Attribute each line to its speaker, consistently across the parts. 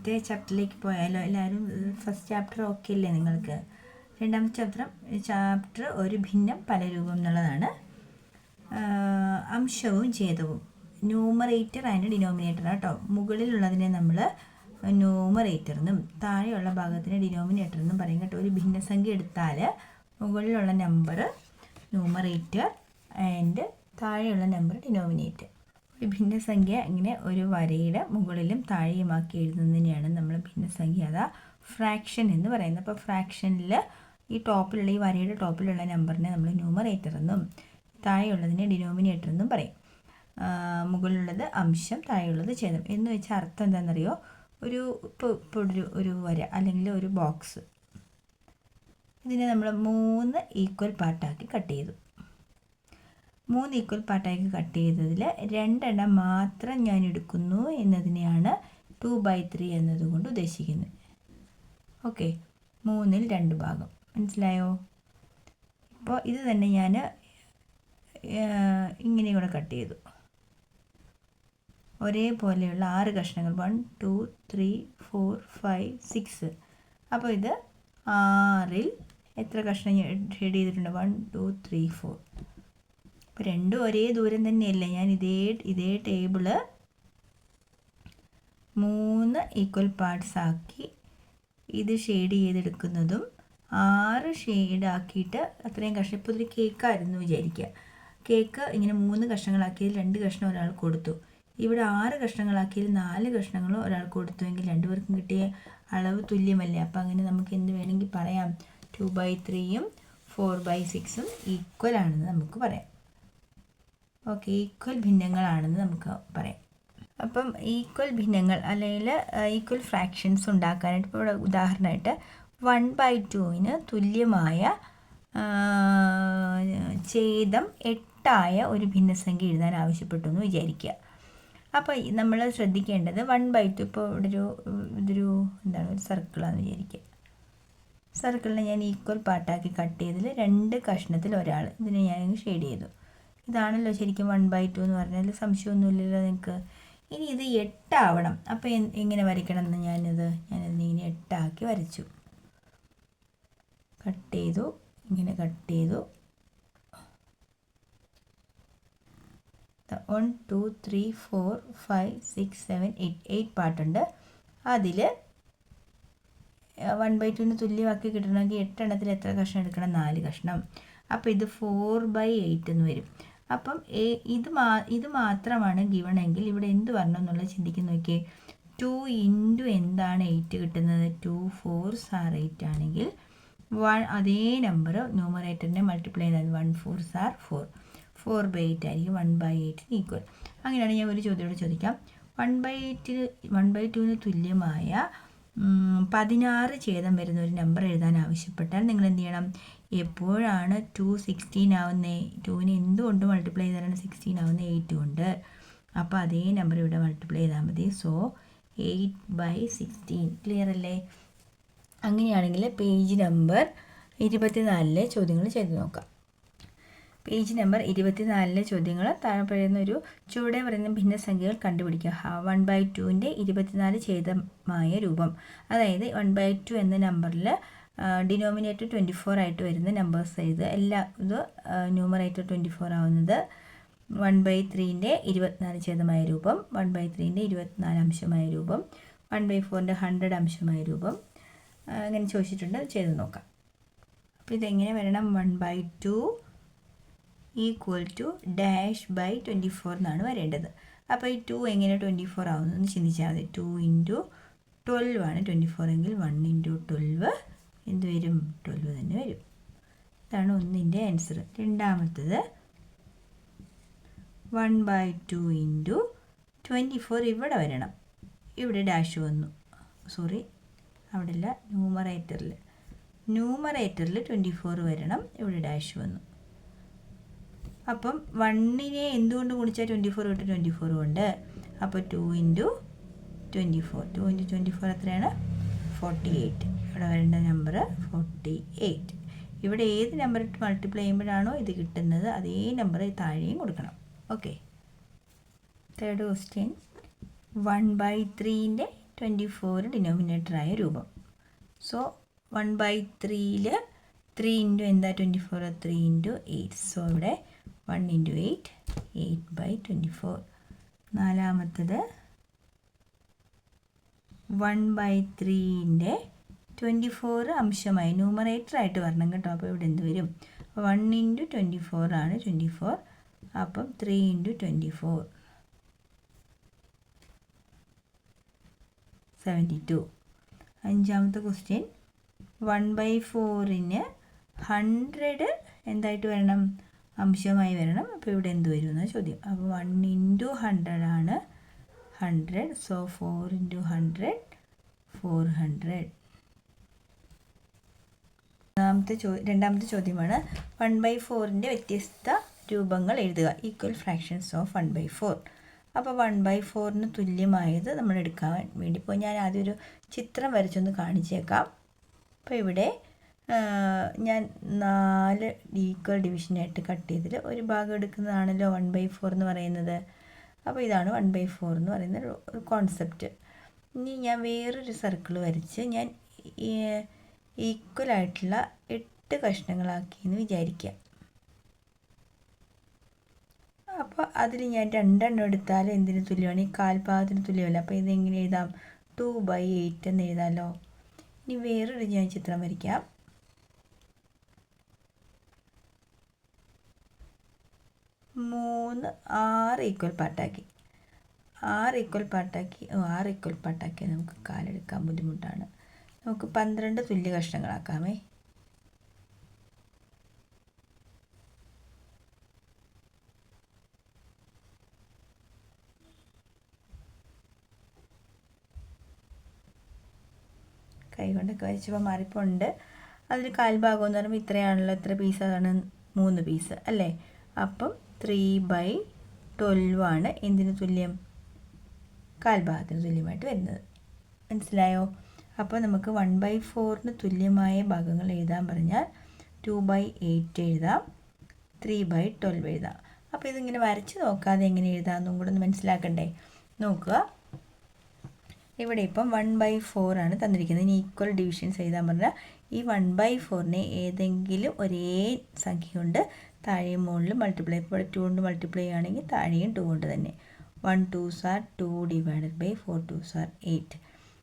Speaker 1: രണ്ടാമത്തെ ചാപ്റ്ററിലേക്ക് പോയാലോ എല്ലാവരും? ഫസ്റ്റ് ചാപ്റ്റർ ഓക്കെ അല്ലേ നിങ്ങൾക്ക്? രണ്ടാമത്തെ ചാപ്റ്റർ ചാപ്റ്റർ ഒരു ഭിന്നം പല രൂപം എന്നുള്ളതാണ്. അംശവും ഛേദവും ന്യൂമറേറ്റർ ആൻഡ് ഡിനോമിനേറ്റർ കേട്ടോ മുകളിലുള്ളതിനെ നമ്മൾ ന്യൂമറേറ്റർ എന്നും താഴെയുള്ള ഭാഗത്തിന് ഡിനോമിനേറ്റർ എന്നും പറയും കേട്ടോ. ഒരു ഭിന്നസംഖ്യ എടുത്താൽ മുകളിലുള്ള നമ്പർ ന്യൂമറേറ്റർ ആൻഡ് താഴെയുള്ള നമ്പർ ഡിനോമിനേറ്റർ ഭിന്നസംഖ്യ ഇങ്ങനെ ഒരു വരയുടെ മുകളിലും താഴെയുമാക്കി എഴുതുന്നതിനെയാണ് നമ്മൾ ഭിന്നസംഖ്യ അതാ ഫ്രാക്ഷൻ എന്ന് പറയുന്നത്. അപ്പോൾ ഫ്രാക്ഷനിൽ ഈ ടോപ്പിലുള്ള ഈ വരയുടെ ടോപ്പിലുള്ള നമ്പറിനെ നമ്മൾ ന്യൂമറേറ്റർ എന്നും താഴെയുള്ളതിനെ ഡിനോമിനേറ്റർ എന്നും പറയും. മുകളിലുള്ളത് അംശം താഴെയുള്ളത് ഛേദം. എന്ന് വെച്ചാൽ അർത്ഥം എന്താണെന്നറിയോ? ഒരു ഇപ്പോൾ ഇപ്പോൾ ഒരു ഒരു വര അല്ലെങ്കിൽ ഒരു ബോക്സ് ഇതിനെ നമ്മൾ മൂന്ന് ഈക്വൽ പാർട്ടാക്കി കട്ട് ചെയ്തു. മൂന്ന് ഈക്വൽ പാർട്ടായി കട്ട് ചെയ്തതിൽ രണ്ടെണ്ണം മാത്രം ഞാൻ എടുക്കുന്നു എന്നതിനെയാണ് ടു ബൈ ത്രീ എന്നതുകൊണ്ട് ഉദ്ദേശിക്കുന്നത്. ഓക്കെ മൂന്നിൽ രണ്ട് ഭാഗം. മനസ്സിലായോ? ഇപ്പോൾ ഇത് തന്നെ ഞാൻ ഇങ്ങനെ കൂടെ കട്ട് ചെയ്തു. ഒരേപോലെയുള്ള ആറ് കഷ്ണങ്ങൾ. One two three four five six അപ്പോൾ ഇത് ആറിൽ എത്ര കഷ്ണം ഷെയ്ഡ് ചെയ്തിട്ടുണ്ട്? വൺ ടു ത്രീ ഫോർ രണ്ടും ഒരേ ദൂരം തന്നെയല്ലേ? ഞാൻ ഇതേ ഇതേ ടേബിൾ മൂന്ന് ഈക്വൽ പാർട്സ് ആക്കി ഇത് ഷെയ്ഡ് ചെയ്തെടുക്കുന്നതും ആറ് ഷെയ്ഡ് ആക്കിയിട്ട് അത്രയും കഷ്ണം ഇപ്പോൾ ഇതൊരു കേക്കായിരുന്നു വിചാരിക്കുക. കേക്ക് ഇങ്ങനെ മൂന്ന് കഷ്ണങ്ങളാക്കിയതിൽ രണ്ട് കഷ്ണം ഒരാൾ കൊടുത്തു. ഇവിടെ ആറ് കഷ്ണങ്ങളാക്കിയതിൽ നാല് കഷ്ണങ്ങൾ ഒരാൾ കൊടുത്തുവെങ്കിൽ രണ്ടുപേർക്കും കിട്ടിയ അളവ് തുല്യമല്ലേ? അപ്പോൾ അങ്ങനെ നമുക്ക് എന്ത് വേണമെങ്കിൽ പറയാം. ടു ബൈ ത്രീയും ഫോർ ബൈ സിക്സും ഈക്വൽ ആണെന്ന് നമുക്ക് പറയാം. ഓക്കെ ഈക്വൽ ഭിന്നങ്ങളാണെന്ന് നമുക്ക് പറയാം. അപ്പം ഈക്വൽ ഭിന്നങ്ങൾ അല്ലെങ്കിൽ ഈക്വൽ ഫ്രാക്ഷൻസ് ഉണ്ടാക്കാനായിട്ട് ഇപ്പോൾ ഇവിടെ ഉദാഹരണമായിട്ട് വൺ ബൈ ടുവിന് തുല്യമായ ഛേദം എട്ടായ ഒരു ഭിന്നസംഖ്യ എഴുതാൻ ആവശ്യപ്പെട്ടു എന്ന് വിചാരിക്കുക. അപ്പോൾ നമ്മൾ ശ്രദ്ധിക്കേണ്ടത് വൺ ബൈ ടു ഇപ്പോൾ ഇവിടെ ഒരു ഇതൊരു എന്താണ് ഒരു സർക്കിളാണെന്ന് വിചാരിക്കുക. സർക്കിളിനെ ഞാൻ ഈക്വൽ പാർട്ടാക്കി കട്ട് ചെയ്തതിൽ രണ്ട് കഷ്ണത്തിൽ ഒരാൾ. ഇതിനെ ഞാൻ ഷെയ്ഡ് ചെയ്തു. ഇതാണല്ലോ ശരിക്കും വൺ ബൈ ടു എന്ന് പറഞ്ഞാൽ സംശയമൊന്നുമില്ലല്ലോ നിങ്ങൾക്ക് ഇനി ഇത് എട്ടാവണം. അപ്പോൾ എങ്ങനെ വരയ്ക്കണം എന്ന് ഞാനിത് ഞാനിതിനെ ഇങ്ങനെ എട്ടാക്കി വരച്ചു. കട്ട് ചെയ്തു. ഇങ്ങനെ കട്ട് ചെയ്തു. One two three four five six seven eight eight പാർട്ടുണ്ട് അതിൽ വൺ ബൈ ടുവിന് തുല്യമാക്കി കിട്ടണമെങ്കിൽ എട്ടെണ്ണത്തിൽ എത്ര കഷ്ണം എടുക്കണം? നാല് കഷ്ണം. അപ്പോൾ ഇത് ഫോർ ബൈ എയ്റ്റ് എന്ന് വരും. അപ്പം ഇത് മാ ഇത് മാത്രമാണ് ഗിവൺ എങ്കിൽ ഇവിടെ എന്ത് വരണം എന്നുള്ളത് ചിന്തിക്കുന്ന നോക്കിയേ. ടു ഇന്റു എന്താണ് എയ്റ്റ് കിട്ടുന്നത്? ടു ഫോർ സാർ എയ്റ്റ് ആണെങ്കിൽ വൺ അതേ നമ്പർ ന്യൂമറേറ്ററിനെ മൾട്ടിപ്ലൈ ചെയ്താൽ one four are four four by eight ആയിരിക്കും. വൺ ബൈ എയ്റ്റിന് ഈക്വൽ അങ്ങനെയാണ് ഞാൻ ഒരു ചോദ്യമോട് ചോദിക്കാം. വൺ ബൈ എയ്റ്റിന് വൺ ബൈ ടുവിന് തുല്യമായ പതിനാറ് ഛേദം വരുന്ന ഒരു നമ്പർ എഴുതാൻ ആവശ്യപ്പെട്ടാൽ നിങ്ങൾ എന്ത് ചെയ്യണം? എപ്പോഴാണ് ടു സിക്സ്റ്റീൻ ആവുന്നത് ടുവിന് എന്തുകൊണ്ട് മൾട്ടിപ്ലൈ ചെയ്താലാണ് സിക്സ്റ്റീൻ ആവുന്നത് എയ്റ്റ് കൊണ്ട്. അപ്പോൾ അതേ നമ്പർ ഇവിടെ മൾട്ടിപ്ലൈ ചെയ്താൽ മതി. So eight by sixteen clear അല്ലേ? അങ്ങനെയാണെങ്കിൽ പേജ് നമ്പർ ഇരുപത്തിനാലിലെ ചോദ്യങ്ങൾ ചെയ്ത് നോക്കാം. പേജ് നമ്പർ ഇരുപത്തിനാലിലെ ചോദ്യങ്ങൾ താഴെ പറയുന്ന ഒരു ചുവടെ പറയുന്ന ഭിന്നസംഖ്യകൾ കണ്ടുപിടിക്കുക. വൺ ബൈ ടുവിന്റെ ഇരുപത്തിനാല് ഛേദമായ രൂപം. അതായത് വൺ ബൈ ടു എന്ന നമ്പറിൽ ഡിനോമിനേറ്റർ ട്വന്റി ഫോർ ആയിട്ട് വരുന്ന നമ്പേഴ്സ് എഴുതുക. എല്ലാ ഇത് ന്യൂമറേറ്റർ ട്വന്റി ഫോർ ആവുന്നത് വൺ ബൈ ത്രീന്റെ ഇരുപത്തിനാല് ഛേദമായ രൂപം വൺ ബൈ ത്രീന്റെ ഇരുപത്തിനാല് അംശമായ രൂപം വൺ ബൈ ഫോറിന്റെ ഹൺഡ്രഡ് അംശമായ രൂപം. അങ്ങനെ ചോദിച്ചിട്ടുണ്ട്. ചെയ്ത് നോക്കാം. അപ്പോൾ ഇതെങ്ങനെ വരണം? One by two equal two dash by twenty four എന്നാണ് വരേണ്ടത്. അപ്പോൾ ഈ ടു എങ്ങനെ ട്വന്റി ഫോർ ആവുന്നതെന്ന് ചിന്തിച്ചാൽ മതി. ടു ഇന്റു ട്വൽവ് ആണ് ട്വന്റി ഫോർ എങ്കിൽ വൺ ഇന്റു ട്വൽവ് എന്ത് വരും? ട്വൽവ് തന്നെ വരും. ഇതാണ് ഒന്നിന്റെ ആൻസർ രണ്ടാമത്തത് one by two into twenty four ഇവിടെ വരണം. ഇവിടെ ഡാഷ് വന്നു. സോറി അവിടെ അല്ല ന്യൂമറേറ്ററിൽ ന്യൂമറേറ്ററിൽ ട്വന്റി ഫോർ വരണം. ഇവിടെ ഡാഷ് വന്നു. അപ്പം വണ്ണിനെ എന്തുകൊണ്ട് ഗുണിച്ചാൽ ട്വന്റി ഫോർ കിട്ടും ട്വന്റി ഫോർ ഉണ്ട് അപ്പോൾ two into twenty four two into twenty four എത്രയാണ്? ഫോർട്ടി എയ്റ്റ് ഇവിടെ വരേണ്ട നമ്പർ ഫോർട്ടി എയ്റ്റ് ഇവിടെ ഏത് നമ്പർ ഇട്ട് മൾട്ടിപ്ലൈ ചെയ്യുമ്പോഴാണോ ഇത് കിട്ടുന്നത്? അതേ നമ്പർ താഴെയും കൊടുക്കണം. Okay third question one by ത്രീന്റെ twenty four ഡിനോമിനേറ്ററായ രൂപം. സോ വൺ ബൈ ത്രീയിൽ ത്രീ ഇന്റു എന്താ twenty four three into eight so ഇവിടെ one into eight eight by twenty four നാലാമത്തത് വൺ ബൈ ത്രീന്റെ ട്വന്റി ഫോർ അംശമായി ന്യൂമറേറ്റർ ആയിട്ട് വരണം കേട്ടോ. അപ്പോൾ ഇവിടെ എന്ത് വരും? വൺ ഇന്റു ട്വന്റി ഫോർ ആണ് ട്വന്റി ഫോർ അപ്പം three into twenty four seventy two അഞ്ചാമത്തെ ക്വസ്റ്റ്യൻ വൺ ബൈ ഫോറിന് ഹൺഡ്രഡ് എന്തായിട്ട് വരണം? അംശമായി വരണം. അപ്പോൾ ഇവിടെ എന്ത് വരും എന്നാണ് ചോദ്യം. അപ്പോൾ വൺ ഇന്റു ഹൺഡ്രഡ് ആണ് hundred so four into hundred four hundred രണ്ടാമത്തെ ചോ രണ്ടാമത്തെ ചോദ്യമാണ്. വൺ ബൈ ഫോറിന്റെ വ്യത്യസ്ത രൂപങ്ങൾ എഴുതുക. Equal fractions of one by four അപ്പോൾ വൺ ബൈ ഫോറിന് തുല്യമായത് നമ്മൾ എടുക്കാൻ വേണ്ടി ഇപ്പോൾ ഞാൻ ആദ്യം ഒരു ചിത്രം വരച്ചൊന്ന് കാണിച്ചേക്കാം. അപ്പോൾ ഇവിടെ ഞാൻ നാല് ഈക്വൽ ഡിവിഷനായിട്ട് കട്ട് ചെയ്തിട്ട് ഒരു ഭാഗം എടുക്കുന്നതാണല്ലോ വൺ ബൈ ഫോർ എന്ന് പറയുന്നത്. അപ്പോൾ ഇതാണ് വൺ ബൈ ഫോർ എന്ന് പറയുന്ന ഒരു കോൺസെപ്റ്റ് ഇനി ഞാൻ വേറൊരു സർക്കിൾ വരച്ച് ഞാൻ ഈക്വൽ ആയിട്ടുള്ള എട്ട് കഷ്ണങ്ങളാക്കി എന്ന് വിചാരിക്കുക അപ്പോൾ അതിൽ ഞാൻ രണ്ടെണ്ണം എടുത്താൽ എന്തിന് തുല്യമാണ്? ഈ കാൽഭാഗത്തിന് തുല്യമല്ല? അപ്പോൾ ഇതെങ്ങനെ എഴുതാം? ടു ബൈ എയ്റ്റ് എന്ന് എഴുതാമല്ലോ ഇനി വേറൊരു ഞാൻ ചിത്രം വരയ്ക്കാം. മൂന്ന് ആറ് ഈക്വൽ പാർട്ടാക്കി ആറ് ഈക്വൽ പാർട്ടാക്കി ആറ് ഈക്വൽ പാർട്ടാക്കി നമുക്ക് കാലെടുക്കാൻ ബുദ്ധിമുട്ടാണ്. നമുക്ക് പന്ത്രണ്ട് തുല്യ കഷ്ണങ്ങളാക്കാമേ. കൈ കൊണ്ടൊക്കെ വരച്ചപ്പോൾ മാറിപ്പോണ്ട്. അതിൽ കാൽഭാഗം എന്ന് പറയുമ്പോൾ ഇത്രയാണല്ലോ ഇത്ര പീസാണ് മൂന്ന് പീസ് അല്ലേ? അപ്പം ത്രീ ബൈ ട്വൽവ് ആണ് എന്തിന് തുല്യം? കാൽഭാഗത്തിന് തുല്യമായിട്ട് വരുന്നത്. മനസ്സിലായോ? അപ്പോൾ നമുക്ക് വൺ ബൈ ഫോറിന് തുല്യമായ ഭാഗങ്ങൾ എഴുതാൻ പറഞ്ഞാൽ ടു ബൈ എയ്റ്റ് എഴുതാം ത്രീ ബൈ ട്വൽവ് എഴുതാം. അപ്പോൾ ഇതിങ്ങനെ വരച്ച് നോക്കാതെ എങ്ങനെ എഴുതാമെന്നും കൂടെ ഒന്ന് മനസ്സിലാക്കണ്ടേ? നോക്കുക. ഇവിടെ ഇപ്പം വൺ ബൈ ഫോറാണ് തന്നിരിക്കുന്നത്. ഇനി ഈക്വൽ ഡിവിഷൻസ് എഴുതാൻ പറഞ്ഞാൽ ഈ വൺ ബൈ ഫോറിനെ ഏതെങ്കിലും ഒരേ സംഖ്യ കൊണ്ട് താഴെയും മുകളിൽ മൾട്ടിപ്ലൈ ഇപ്പോൾ ടു കൊണ്ട് മൾട്ടിപ്ലൈ ചെയ്യുകയാണെങ്കിൽ താഴെയും ടു കൊണ്ട് തന്നെ. One two are two divided by four two are eight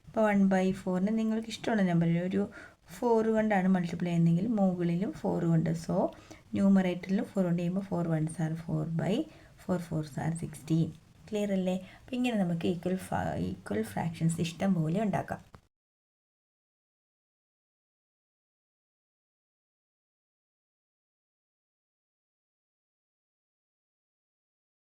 Speaker 1: ഇപ്പോൾ വൺ ബൈ ഫോറിന് നിങ്ങൾക്ക് ഇഷ്ടമുള്ള നമ്പറിൽ ഒരു ഫോർ കൊണ്ടാണ് മൾട്ടിപ്ലൈ ചെയ്യുന്നതെങ്കിൽ മുകളിലും ഫോർ കൊണ്ട്. സോ ന്യൂമറേറ്ററിലും ഫോർ കൊണ്ട് ചെയ്യുമ്പോൾ four one are four by four four are sixteen clear അല്ലേ? അപ്പോൾ ഇങ്ങനെ നമുക്ക് ഈക്വൽ ഈക്വൽ ഫ്രാക്ഷൻസ് ഇഷ്ടം പോലെ ഉണ്ടാക്കാം.